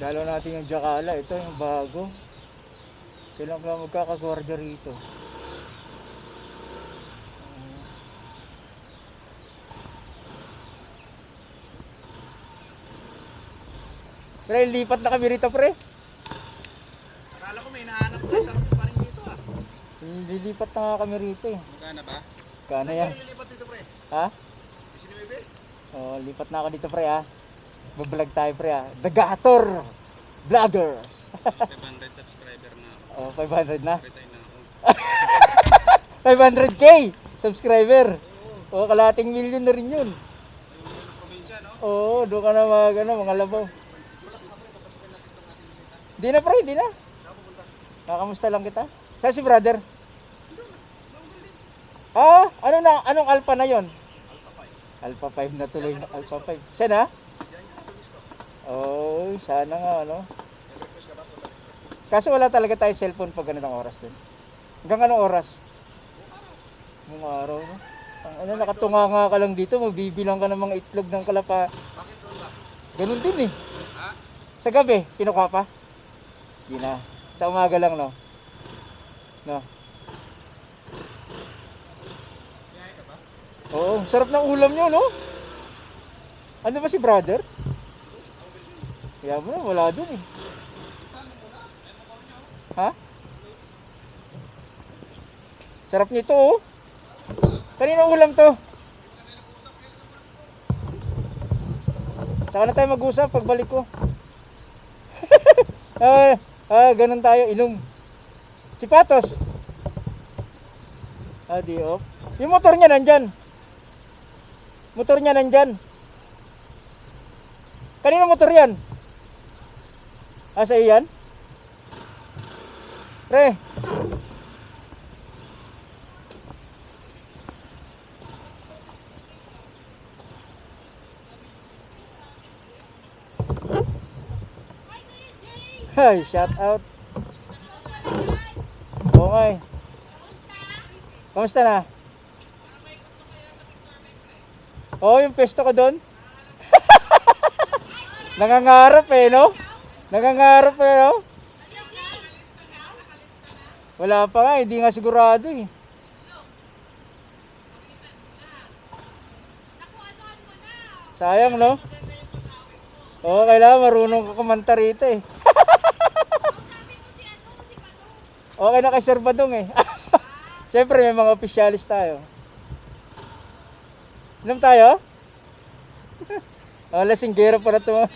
Dalaw natin yung Jakala. Ito yung bago. Kailan ka magkakagwardya rito? Pre, lipat na kami rito, pre. Akala ko may nahanap sa akin pa rin dito ah. Lilipat na nga kami rito eh. Magkana ba? Kano yan? Lilipat dito pre. Ha? Isinuebe? Oh, lipat na ako dito, pre, ha? Bablog tayo, pre, ha? The Gator Vloggers. 500 subscriber na ako. oh, 500 na. Resign na ako. 500k subscriber. Oh, kalating million na rin yun. Oo, doon ka na mag, ano, mga labaw. Di na, pre, di na. Nakamusta lang kita. Saan si brother? Ah, ano na, anong alpha na yon? Alpha 5 na tuloy, alpha 5. Siya na? Oh, sana nga, ano. Kaso wala talaga tayo cellphone pag ganitong oras din. Hanggang anong oras? Buong araw, no? Ang ano, nakatunga nga ka lang dito, mabibilang ka ng mga itlog ng kalapa. Bakit doon ba? Ganun din eh. Ha? Sa gabi, kinukuha pa? Di na. Sa umaga lang, no? No? Kaya ka ba? Oo, sarap ng ulam nyo, no? Ano ba si brother? Kaya mo na, wala dun eh. Ha? Sarap nito, oh. Kanina ulam to? Saka na tayo mag-usap pagbalik ko. ah, ah, ganun tayo, inom. Si Patos. Ah, di off. Yung motor niya nandyan. Motor niya nandyan. Kanino motor yan? Ah, sa iyan? Pre. Ay, shout out. Oo nga eh. Kamusta na? Oo, yung pesto ko doon. Nangangarap eh, no? Nangangarap eh, no? Wala pa nga, hindi nga sigurado eh. Sayang, no? Oo, kailangan marunong ka kumanta rito eh. Okay na kay Sir Badong eh. Siyempre may mga opisyalis tayo. Inom tayo? oh, lasinggero para to.